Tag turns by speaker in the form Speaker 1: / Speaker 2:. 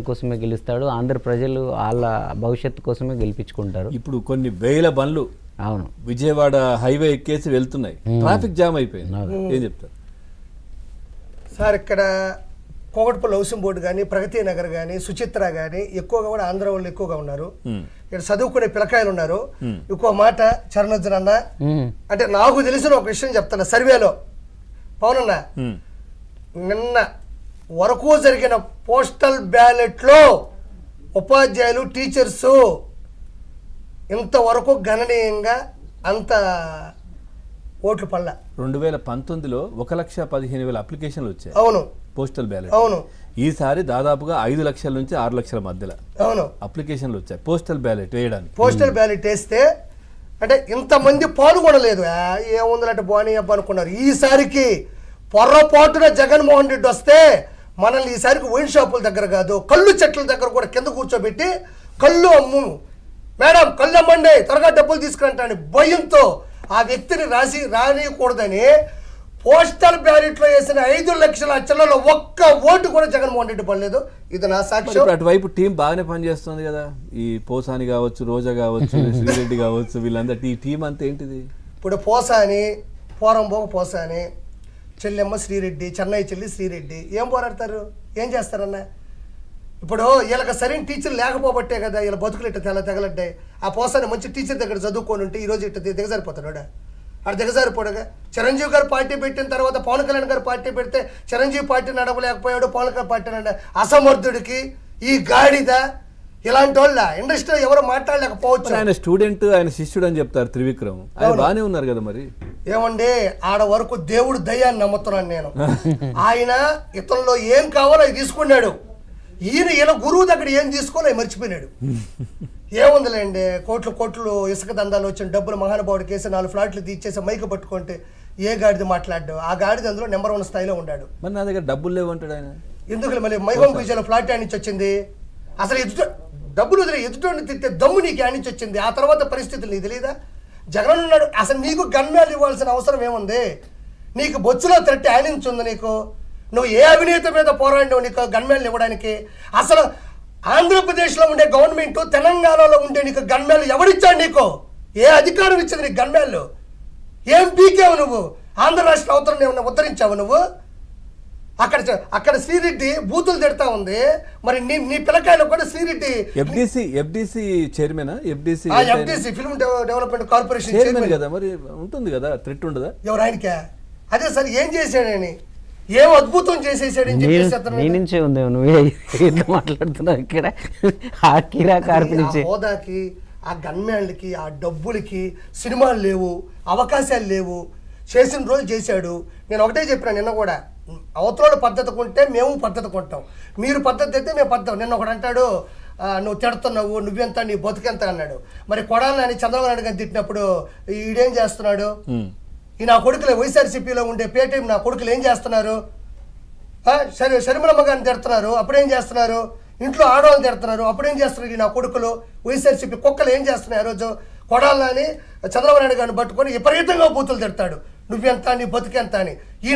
Speaker 1: దానికోసమే గెలుస్తాడు ఆంధ్ర ప్రజలు వాళ్ళ భవిష్యత్తు కోసమే గెలిపించుకుంటారు.
Speaker 2: ఇప్పుడు కొన్ని వేల బండ్లు
Speaker 1: అవును.
Speaker 2: విజయవాడ హైవే ఎక్కేసి వెళ్తున్నాయి. ట్రాఫిక్ జామ్ అయిపోయింది. ఏం చెప్తారు?
Speaker 3: సార్ ఇక్కడ కోగటిపల్లి హౌసింగ్ బోర్డు కానీ ప్రగతి నగర్ కానీ సుచిత్ర కానీ ఎక్కువగా కూడా ఆంధ్ర వాళ్ళు ఎక్కువగా ఉన్నారు. ఇక్కడ చదువుకునే పిల్లకాయలు ఉన్నారు. ఇంకో మాట చరణోజన్ అన్న. అంటే నాకు తెలిసిన ఒక విషయం చెప్తాను సర్వేలో. పవన్ అన్న
Speaker 2: ఉమ్.
Speaker 3: నిన్న వరకు జరిగిన పోస్టల్ బ్యాలెట్లో ఉపాధ్యాయులు టీచర్స్ ఇంతవరకు గణనీయంగా అంత ఓట్లు పడల.
Speaker 2: రెండు వేల పంతొమ్మిదిలో ఒక లక్ష పదిహేను వేల అప్లికేషన్లు వచ్చాయి.
Speaker 3: అవును.
Speaker 2: Postal ballot.
Speaker 3: అవును.
Speaker 2: ఈసారి దాదాపుగా ఐదు లక్షల నుంచి ఆరు లక్షల మధ్యలో
Speaker 3: అవును.
Speaker 2: అప్లికేషన్లు వచ్చాయి. పోస్టల్ బ్యాలెట్ వేయడానికి.
Speaker 3: పోస్టల్ బ్యాలెట్ వేస్తే అంటే ఇంతమంది పాల్గొనలేదు ఏముందంటే బాని అనుకున్నారు. ఈసారికి పొర్రపాటున జగన్మోహన్ రెడ్డి వస్తే మనల్ని ఈసారికి వైన్ షాపుల దగ్గర కాదు కళ్ళు చెట్ల దగ్గర కూడా కింద కూర్చోబెట్టి కళ్ళు అమ్ము మేడం కళ్ళు అమ్మండి త్వరగా డబ్బులు తీసుకురంటాను భయంతో ఆ వ్యక్తిని రాసి రానియకూడదని పోస్టల్ బ్యాలెట్లో వేసిన ఐదు లక్షల చిల్లలో ఒక్క ఓటు కూడా జగన్మోహన్ రెడ్డి పడలేదు. ఇది నా సాక్ష్యం.
Speaker 2: ఇప్పుడు అటువైపు టీం బాగానే పనిచేస్తుంది కదా. ఈ పోసాని కావచ్చు రోజా కావచ్చు శ్రీరెడ్డి కావచ్చు వీళ్ళందరూ ఈ టీం అంతా ఏంటిది?
Speaker 3: ఇప్పుడు పోసాని పోరంబోగ పోసాని చెల్లెమ్మ శ్రీరెడ్డి చెన్నై చెల్లి శ్రీరెడ్డి. ఏం పోరాడతారు? ఏం చేస్తారన్న? ఇప్పుడు వీళ్ళకి సరైన టీచర్ లేకపోబట్టే కదా వీళ్ళ బతుకులు ఇట్ట తెల్ల తెగలడ్డాయి. ఆ పోసాని మంచి టీచర్ దగ్గర చదువుకొని ఉంటే ఈరోజు ఇట్ట ది- దిగజారిపోతాడు ఆడ దిగజారిపోడగా చిరంజీవి గారు పార్టీ పెట్టిన తర్వాత పవన్ కళ్యాణ్ గారు పార్టీ పెడితే చిరంజీవి పార్టీ నడవలేకపోయాడు పవన్ కళ్యాణ్ పార్టీ నడ అసమర్థుడికి ఈ గాడిద ఇలాంటి వాళ్ళ ఇండస్ట్రీలో ఎవరు మాట్లాడలేకపోవచ్చు.
Speaker 2: ఆయన స్టూడెంట్ ఆయన శిష్యుడు అని చెప్తారు త్రివిక్రమ్. ఆయన బాగానే ఉన్నారు కదా మరి?
Speaker 3: ఏమండి ఆడ వరకు దేవుడు దయ్యాన్ని నమ్ముతున్నాను నేను. ఆయన ఇతనిలో ఏం కావాలో అది తీసుకున్నాడు. ఈయన ఈయన గురువు దగ్గర ఏం తీసుకోవాలో మర్చిపోయినాడు. ఏముందిలేండి కోట్లు కోట్లు ఇసుక దందాలు వచ్చిన డబ్బులు మహానుభావుడికి వేసి నాలుగు ఫ్లాట్లు తీసేసి మైక పట్టుకుంటే ఏ గాడిద మాట్లాడు ఆ గాడిద అందులో నెంబర్ వన్ స్థాయిలో ఉన్నాడు
Speaker 2: మరి నా దగ్గర డబ్బులు లేవు అంటాడు ఆయన.
Speaker 3: ఎందుకు మళ్ళీ మైహోం బీచ్లో ఫ్లాట్ నుంచి వచ్చింది. అసలు ఎదుట డబ్బులు వదిలే ఎదుటోని తిట్టే దమ్ము నీకు నుంచి వచ్చింది. ఆ తర్వాత పరిస్థితులు నీకు తెలియదా జగన్ ఉన్నాడు. అసలు నీకు గన్మ్యాలు ఇవ్వాల్సిన అవసరం ఏముంది? నీకు బొచ్చులో తిట్టి ఆయన ఉంది నీకు. నువ్వు ఏ అవినీతి మీద పోరాడినావు నీకు గన్మ్యాలు ఇవ్వడానికి? అసలు ఆంధ్రప్రదేశ్లో ఉండే గవర్నమెంట్ తెలంగాణలో ఉండే నీకు గన్మ్యాలు ఎవడిచ్చాడు నీకు? ఏ అధికారం ఇచ్చింది నీకు గన్మ్యాలు ఏం పీకేవు నువ్వు? ఆంధ్ర రాష్ట్ర అవతరం ఏమన్నా ఉద్ధరించావు నువ్వు? అక్కడ చ- అక్కడ శ్రీరెడ్డి బూతులు తిడతా ఉంది. మరి నీ నీ పిల్లకాయలు కూడా Srireddy
Speaker 2: FDC FDC chairman FDC
Speaker 3: ఆ FDC film dev- development corporation
Speaker 2: chairman కదా మరి ఉంటుంది కదా థ్రెట్ ఉండదా?
Speaker 3: ఎవరు ఆయనకే? అదే సార్ ఏం చేశాడని ఏం అద్భుతం చేసేసాడని
Speaker 1: నీ నుంచే ఉంది నువ్వే ఎంత మాట్లాడుతున్నావు ఇక్కడ. ఆ కిరా కార్పు
Speaker 3: ఆ
Speaker 1: నుంచి.
Speaker 3: హోదాకి ఆ గన్మ్యాన్లకి ఆ డబ్బులకి సినిమాలు లేవు అవకాశాలు లేవు. చేసిన రోజు చేశాడు. నేను ఒకటే చెప్పిన నిన్న కూడా. అవతల పద్ధతి కొంటే మేము పద్ధతి కొంటాం. మీరు పద్ధతి అయితే మేము పద్ధతి నిన్న ఒకడు అంటాడు "ఆ, నువ్వు తిడుతున్నావు నువ్వెంత నీ బతుకెంత అన్నాడు. మరి కొడాలని చంద్రబాబు నాయుడు గారిని తిట్టినప్పుడు ఈడేం చేస్తున్నాడు? ఈ నా కొడుకులు వైఎస్ఆర్సీపీలో ఉండే పేటీఎం నా కొడుకులు ఏం చేస్తున్నారు? సరే షర్మిలమ్మ గారిని తిడుతున్నారు అప్పుడేం చేస్తున్నారు? ఇంట్లో ఆడవాళ్ళని తిడుతున్నారు అప్పుడేం చేస్తున్నారు ఈ నా కొడుకులు? వైఎస్ఆర్సీపీ కుక్కలు ఏం చేస్తున్నాయి ఆ రోజు? కొడాలని చంద్రబాబు నాయుడు గారిని పట్టుకొని విపరీతంగా బూతులు తిడతాడు. నువ్వెంత నీ బతుకెంత అని. ఈ